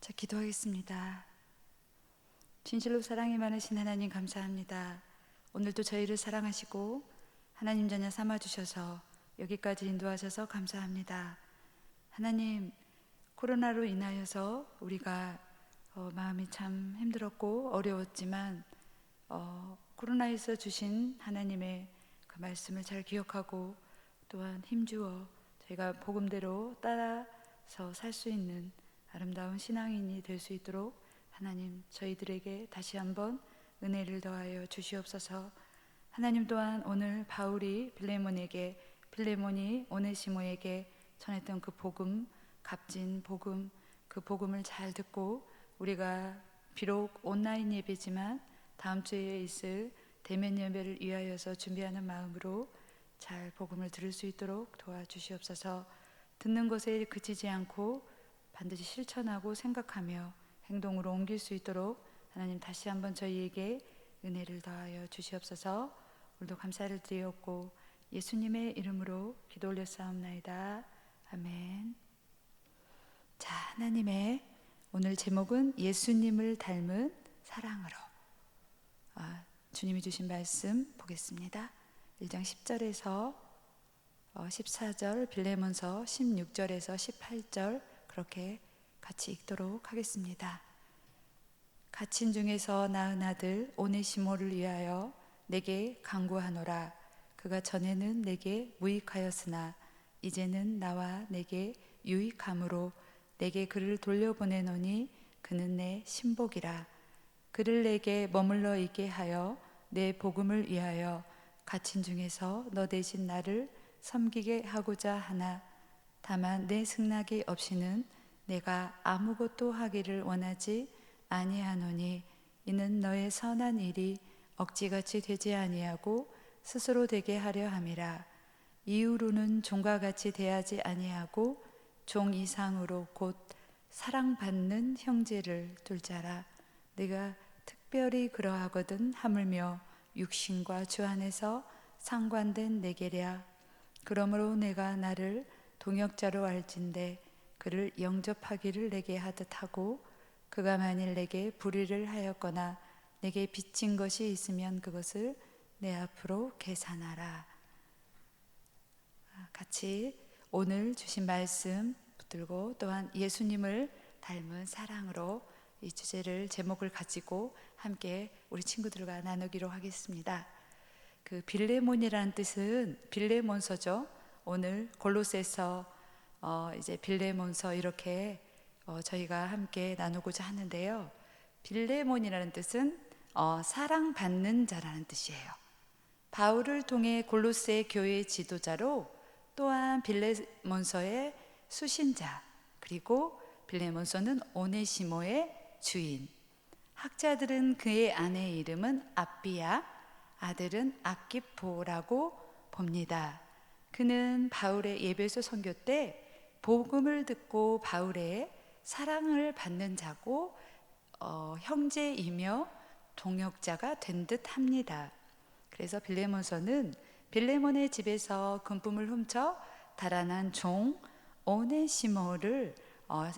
자, 기도하겠습니다. 진실로 사랑이 많으신 하나님 감사합니다. 오늘도 저희를 사랑하시고 하나님 자녀 삼아 주셔서 여기까지 인도하셔서 감사합니다. 하나님 코로나로 인하여서 우리가 어, 마음이 참 힘들었고 어려웠지만 어, 코로나에서 주신 하나님의 그 말씀을 잘 기억하고 또한 힘주어 저희가 복음대로 따라서 살 수 있는 아름다운 신앙인이 될 수 있도록 하나님 저희들에게 다시 한번 은혜를 더하여 주시옵소서. 하나님 또한 오늘 바울이 빌레몬에게 빌레몬이 오네시모에게 전했던 그 복음 값진 복음 그 복음을 잘 듣고 우리가 비록 온라인 예배지만 다음 주에 있을 대면 예배를 위하여서 준비하는 마음으로 잘 복음을 들을 수 있도록 도와주시옵소서. 듣는 것에 그치지 않고 반드시 실천하고 생각하며 행동으로 옮길 수 있도록 하나님 다시 한번 저희에게 은혜를 더하여 주시옵소서. 오늘도 감사를 드리옵고 예수님의 이름으로 기도 올렸사옵나이다. 아멘. 자, 하나님의 오늘 제목은 예수님을 닮은 사랑으로. 아, 주님이 주신 말씀 보겠습니다. 1장 10절에서 14절 빌레몬서 16절에서 18절 그렇게 같이 읽도록 하겠습니다. 갇힌 중에서 낳은 아들 오네시모를 위하여 내게 강구하노라. 그가 전에는 내게 무익하였으나 이제는 나와 내게 유익함으로 내게 그를 돌려보내노니 그는 내 신복이라. 그를 내게 머물러 있게 하여 내 복음을 위하여 갇힌 중에서 너 대신 나를 섬기게 하고자 하나 다만 내 승낙이 없이는 내가 아무것도 하기를 원하지 아니하노니 이는 너의 선한 일이 억지같이 되지 아니하고 스스로 되게 하려 함이라. 이후로는 종과 같이 대하지 아니하고 종 이상으로 곧 사랑받는 형제를 둘 자라. 내가 특별히 그러하거든 하물며 육신과 주 안에서 상관된 내게랴. 그러므로 내가 나를 동역자로 알진대 그를 영접하기를 내게 하듯 하고 그가 만일 내게 불의를 하였거나 내게 빚진 것이 있으면 그것을 내 앞으로 계산하라. 아, 같이 오늘 주신 말씀 붙들고 또한 예수님을 닮은 사랑으로 이 주제를 제목을 가지고 함께 우리 친구들과 나누기로 하겠습니다. 그 빌레몬이라는 뜻은 빌레몬서죠. 오늘 골로새서 어 이제 빌레몬서 이렇게 어 저희가 함께 나누고자 하는데요. 빌레몬이라는 뜻은 어 사랑받는 자라는 뜻이에요. 바울을 통해 골로새 교회 지도자로 또한 빌레몬서의 수신자 그리고 빌레몬서는 오네시모의 주인. 학자들은 그의 아내의 이름은 아비야, 아들은 아키포라고 봅니다. 그는 바울의 예배소 선교 때 복음을 듣고 바울의 사랑을 받는 자고 어, 형제이며 동역자가 된 듯합니다. 그래서 빌레몬서는 빌레몬의 집에서 금품을 훔쳐 달아난 종 오네시모를 어,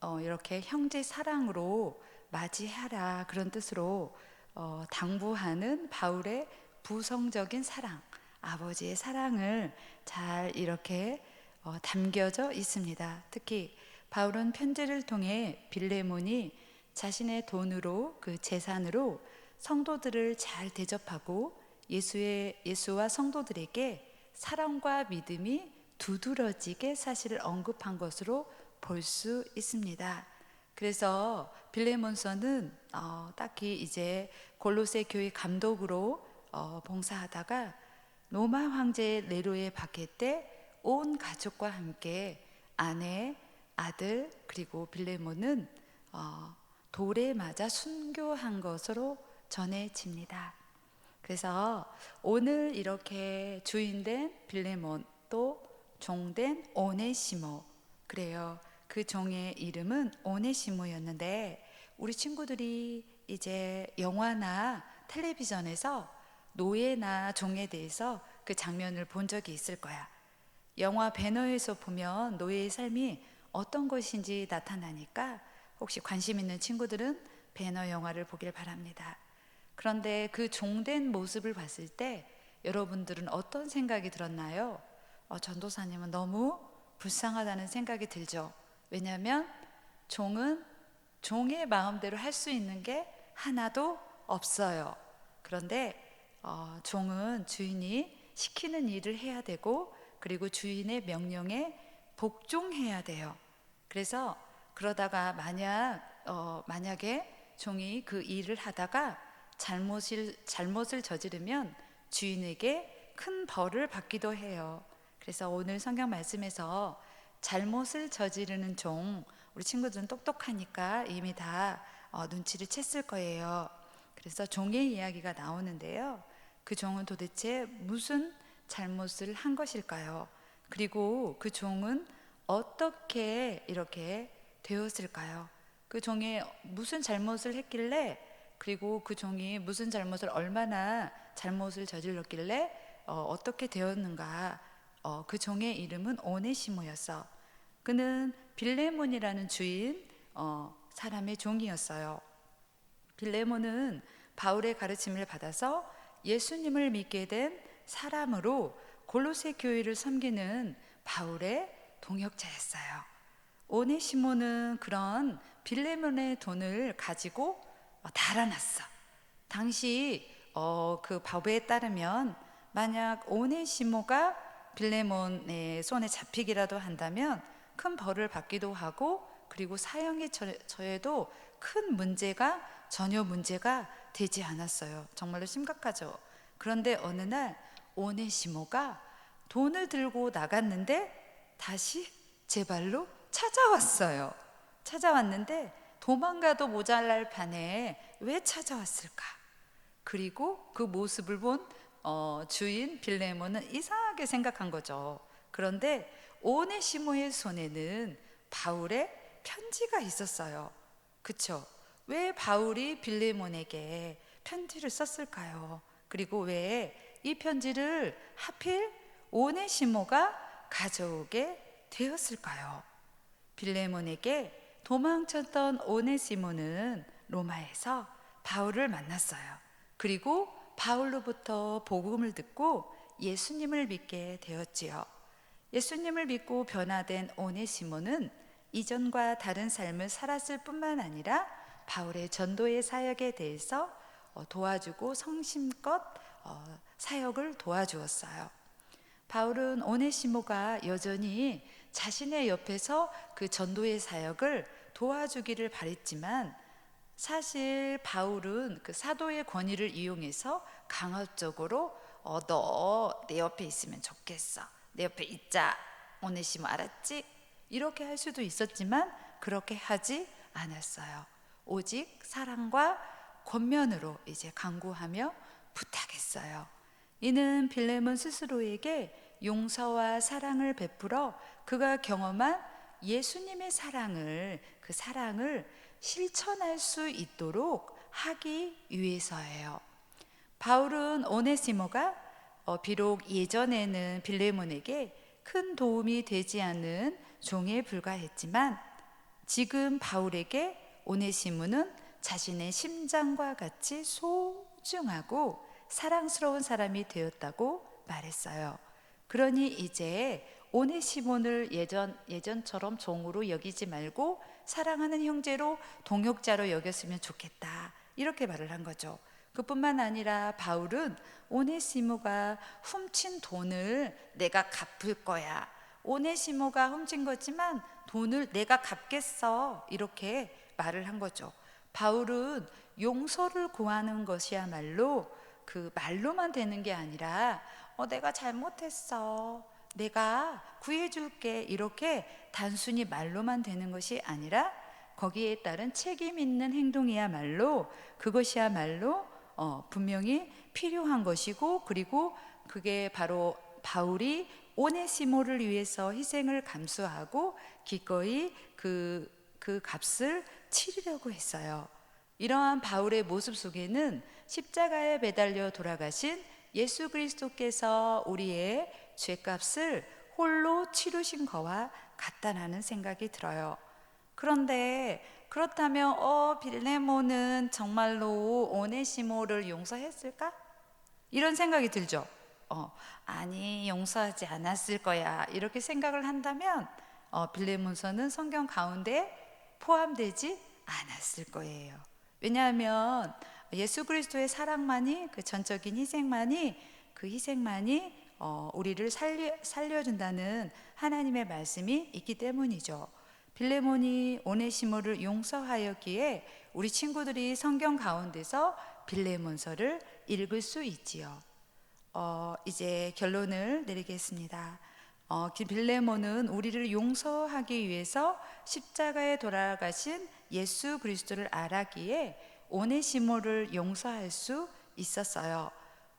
어, 이렇게 형제 사랑으로 맞이하라 그런 뜻으로 어, 당부하는 바울의 부성적인 사랑, 아버지의 사랑을 잘 이렇게 어, 담겨져 있습니다. 특히 바울은 편지를 통해 빌레몬이 자신의 돈으로 그 재산으로 성도들을 잘 대접하고 예수의 예수와 성도들에게 사랑과 믿음이 두드러지게 사실을 언급한 것으로 볼 수 있습니다. 그래서 빌레몬서는 어, 딱히 이제 골로새 교회 감독으로 어, 봉사하다가 로마 황제 네로의 박해 때 온 가족과 함께 아내, 아들 그리고 빌레몬은 어, 돌에 맞아 순교한 것으로 전해집니다. 그래서 오늘 이렇게 주인된 빌레몬 또 종된 오네시모 그래요. 그 종의 이름은 오네시모였는데 우리 친구들이 이제 영화나 텔레비전에서 노예나 종에 대해서 그 장면을 본 적이 있을 거야. 영화 배너에서 보면 노예의 삶이 어떤 것인지 나타나니까 혹시 관심 있는 친구들은 배너 영화를 보길 바랍니다. 그런데 그 종된 모습을 봤을 때 여러분들은 어떤 생각이 들었나요? 어, 전도사님은 너무 불쌍하다는 생각이 들죠. 왜냐하면 종은 종의 마음대로 할 수 있는 게 하나도 없어요. 그런데 어, 종은 주인이 시키는 일을 해야 되고 그리고 주인의 명령에 복종해야 돼요. 그래서 그러다가 만약 어, 만약에 종이 그 일을 하다가 잘못을 잘못을 저지르면 주인에게 큰 벌을 받기도 해요. 그래서 오늘 성경 말씀에서 잘못을 저지르는 종 우리 친구들은 똑똑하니까 이미 다 어, 눈치를 챘을 거예요. 그래서 종의 이야기가 나오는데요. 그 종은 도대체 무슨 잘못을 한 것일까요? 그리고 그 종은 어떻게 이렇게 되었을까요? 그 종이 무슨 잘못을 했길래 그리고 그 종이 무슨 잘못을 얼마나 잘못을 저질렀길래 어, 떻게 되었는가? 어, 그 종의 이름은 오네시모였어. 그는 빌레몬이라는 주인 어, 사람의 종이었어요. 빌레몬은 바울의 가르침을 받아서 예수님을 믿게 된 사람으로 골로새 교회를 섬기는 바울의 동역자였어요. 오네시모는 그런 빌레몬의 돈을 가지고 어, 달아났어. 당시 어, 그 법에 따르면 만약 오네시모가 빌레몬의 손에 잡히기라도 한다면 큰 벌을 받기도 하고 그리고 사형에 처해도 큰 문제가 전혀 문제가 되지 않았어요. 정말로 심각하죠. 그런데 어느 날 오네시모가 돈을 들고 나갔는데 다시 제 발로 찾아왔어요. 찾아왔는데 도망가도 모자랄 판에 왜 찾아왔을까? 그리고 그 모습을 본 어, 주인 빌레몬은 이상하게 생각한 거죠. 그런데 오네시모의 손에는 바울의 편지가 있었어요. 그쵸? 왜 바울이 빌레몬에게 편지를 썼을까요? 그리고 왜 이 편지를 하필 오네시모가 가져오게 되었을까요? 빌레몬에게 도망쳤던 오네시모는 로마에서 바울을 만났어요. 그리고 바울로부터 복음을 듣고 예수님을 믿게 되었지요. 예수님을 믿고 변화된 오네시모는 이전과 다른 삶을 살았을 뿐만 아니라 바울의 전도의 사역에 대해서 어, 도와주고 성심껏 어, 사역을 도와주었어요. 바울은 오네시모가 여전히 자신의 옆에서 그 전도의 사역을 도와주기를 바랬지만 사실 바울은 그 사도의 권위를 이용해서 강압적으로 어, 너 내 옆에 있으면 좋겠어. 내 옆에 있자. 오네시모 알았지? 이렇게 할 수도 있었지만 그렇게 하지 않았어요. 오직 사랑과 권면으로 이제 강구하며 부탁했어요. 이는 빌레몬 스스로에게 용서와 사랑을 베풀어 그가 경험한 예수님의 사랑을 그 사랑을 실천할 수 있도록 하기 위해서예요. 바울은 오네시모가 어, 비록 예전에는 빌레몬에게 큰 도움이 되지 않은 종에 불과했지만 지금 바울에게 오네시모는 자신의 심장과 같이 소중하고 사랑스러운 사람이 되었다고 말했어요. 그러니 이제 오네시몬을 예전 예전처럼 종으로 여기지 말고 사랑하는 형제로 동역자로 여겼으면 좋겠다. 이렇게 말을 한 거죠. 그뿐만 아니라 바울은 오네시모가 훔친 돈을 내가 갚을 거야. 오네시모가 훔친 거지만 돈을 내가 갚겠어. 이렇게 말을 한 거죠. 바울은 용서를 구하는 것이야말로 그 말로만 되는 게 아니라 어, 내가 잘못했어. 내가 구해줄게. 이렇게 단순히 말로만 되는 것이 아니라 거기에 따른 책임 있는 행동이야말로 그것이야말로 어, 분명히 필요한 것이고 그리고 그게 바로 바울이 오네시모를 위해서 희생을 감수하고 기꺼이 그, 그 값을 치르려고 했어요. 이러한 바울의 모습 속에는 십자가에 매달려 돌아가신 예수 그리스도께서 우리의 죄값을 홀로 치르신 거와 같다라는 생각이 들어요. 그런데 그렇다면 어 빌레몬은 정말로 오네시모를 용서했을까? 이런 생각이 들죠. 어, 아니 용서하지 않았을 거야 이렇게 생각을 한다면 어, 빌레몬서는 성경 가운데 포함되지 않았을 거예요. 왜냐하면 예수 그리스도의 사랑만이 그 전적인 희생만이 그 희생만이 어, 우리를 살려, 살려준다는 하나님의 말씀이 있기 때문이죠. 빌레몬이 오네시모를 용서하였기에 우리 친구들이 성경 가운데서 빌레몬서를 읽을 수 있지요. 어, 이제 결론을 내리겠습니다. 어, 빌레몬은 우리를 용서하기 위해서 십자가에 돌아가신 예수 그리스도를 알았기에 오네시모를 용서할 수 있었어요.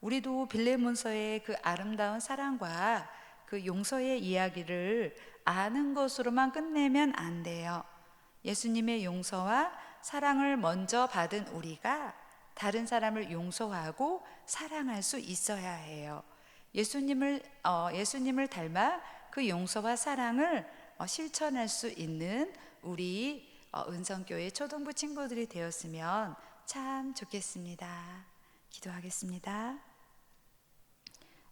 우리도 빌레몬서의 그 아름다운 사랑과 그 용서의 이야기를 아는 것으로만 끝내면 안 돼요. 예수님의 용서와 사랑을 먼저 받은 우리가 다른 사람을 용서하고 사랑할 수 있어야 해요. 예수님을 어, 예수님을 닮아 그 용서와 사랑을 어, 실천할 수 있는 우리 어, 은성교회 초등부 친구들이 되었으면 참 좋겠습니다. 기도하겠습니다.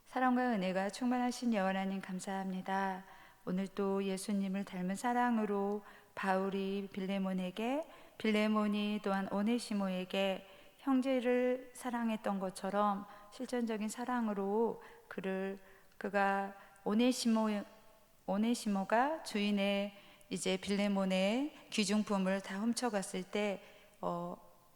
사랑과 은혜가 충만하신 여호와님 감사합니다. 오늘 또 예수님을 닮은 사랑으로 바울이 빌레몬에게 빌레몬이 또한 오네시모에게 형제를 사랑했던 것처럼 실전적인 사랑으로 그를 그가 오네시모 오네시모가 주인의 이제 빌레몬의 귀중품을 다 훔쳐갔을 때 어,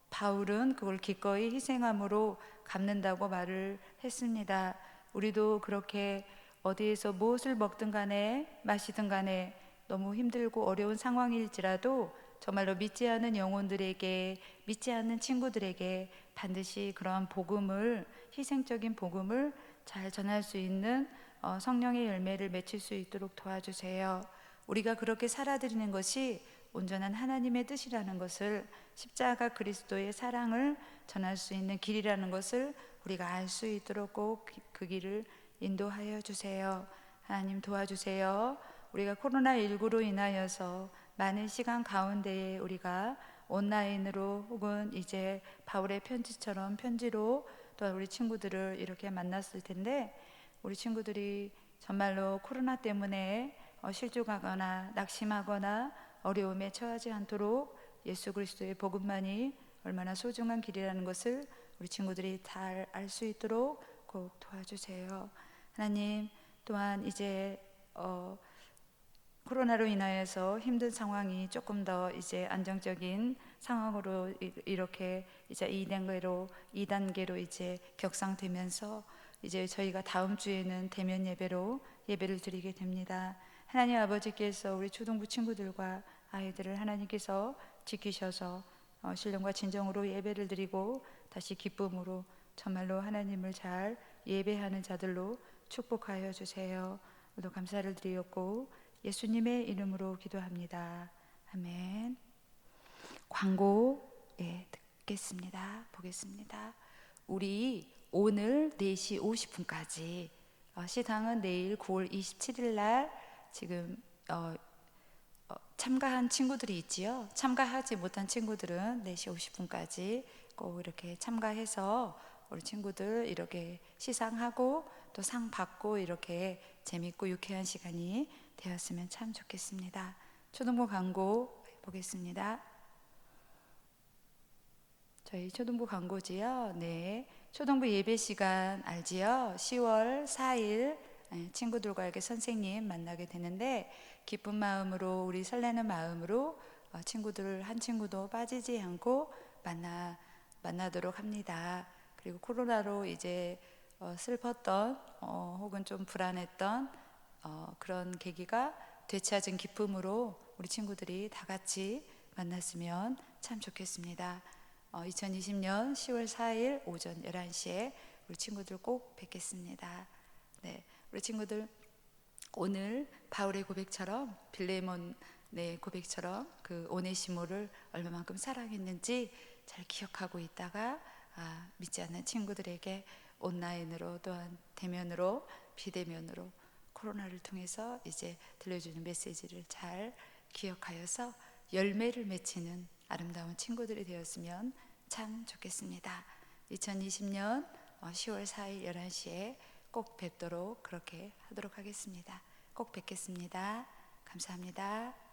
바울은 그걸 기꺼이 희생함으로 갚는다고 말을 했습니다. 우리도 그렇게 어디에서 무엇을 먹든 간에 마시든 간에 너무 힘들고 어려운 상황일지라도 정말로 믿지 않는 영혼들에게 믿지 않는 친구들에게 반드시 그런 복음을 희생적인 복음을 잘 전할 수 있는 어, 성령의 열매를 맺힐 수 있도록 도와주세요. 우리가 그렇게 살아드리는 것이 온전한 하나님의 뜻이라는 것을 십자가 그리스도의 사랑을 전할 수 있는 길이라는 것을 우리가 알 수 있도록 꼭 그 길을 인도하여 주세요. 하나님 도와주세요. 우리가 코로나19로 인하여서 많은 시간 가운데에 우리가 온라인으로 혹은 이제 바울의 편지처럼 편지로 또 우리 친구들을 이렇게 만났을 텐데 우리 친구들이 정말로 코로나 때문에 어, 실족하거나 낙심하거나 어려움에 처하지 않도록 예수 그리스도의 복음만이 얼마나 소중한 길이라는 것을 우리 친구들이 잘 알 수 있도록 꼭 도와주세요. 하나님 또한 이제 어, 코로나로 인하여서 힘든 상황이 조금 더 이제 안정적인 상황으로 이렇게 이제 2단계로 2단계로 이제 격상되면서 이제 저희가 다음 주에는 대면 예배로 예배를 드리게 됩니다. 하나님 아버지께서 우리 초등부 친구들과 아이들을 하나님께서 지키셔서 어, 신령과 진정으로 예배를 드리고 다시 기쁨으로 정말로 하나님을 잘 예배하는 자들로 축복하여 주세요. 오늘 감사를 드리었고 예수님의 이름으로 기도합니다. 아멘. 광고 예, 듣겠습니다. 보겠습니다. 우리 오늘 4시 50분까지 어, 시상은 내일 9월 27일 날 지금 어, 어, 참가한 친구들이 있지요. 참가하지 못한 친구들은 4시 50분까지 꼭 이렇게 참가해서 우리 친구들 이렇게 시상하고 또 상 받고 이렇게 재밌고 유쾌한 시간이 되었으면 참 좋겠습니다. 초등부 광고 보겠습니다. 저희 초등부 광고지요. 네. 초등부 예배 시간 알지요? 10월 4일 친구들과 이렇게 선생님 만나게 되는데 기쁜 마음으로 우리 설레는 마음으로 어, 친구들 한 친구도 빠지지 않고 만나 만나도록 합니다. 그리고 코로나로 이제 어, 슬펐던 어, 혹은 좀 불안했던 어, 그런 계기가 되찾은 기쁨으로 우리 친구들이 다 같이 만났으면 참 좋겠습니다. 2020년 10월 4일 오전 11시에 우리 친구들 꼭 뵙겠습니다. 네, 우리 친구들 오늘 바울의 고백처럼 빌레몬의 고백처럼 그 오네시모를 얼마만큼 사랑했는지 잘 기억하고 있다가 아, 믿지 않는 친구들에게 온라인으로 또한 대면으로 비대면으로 코로나를 통해서 이제 들려주는 메시지를 잘 기억하여서 열매를 맺히는 아름다운 친구들이 되었으면 참 좋겠습니다. 2020년 10월 4일 11시에 꼭 뵙도록 그렇게 하도록 하겠습니다. 꼭 뵙겠습니다. 감사합니다.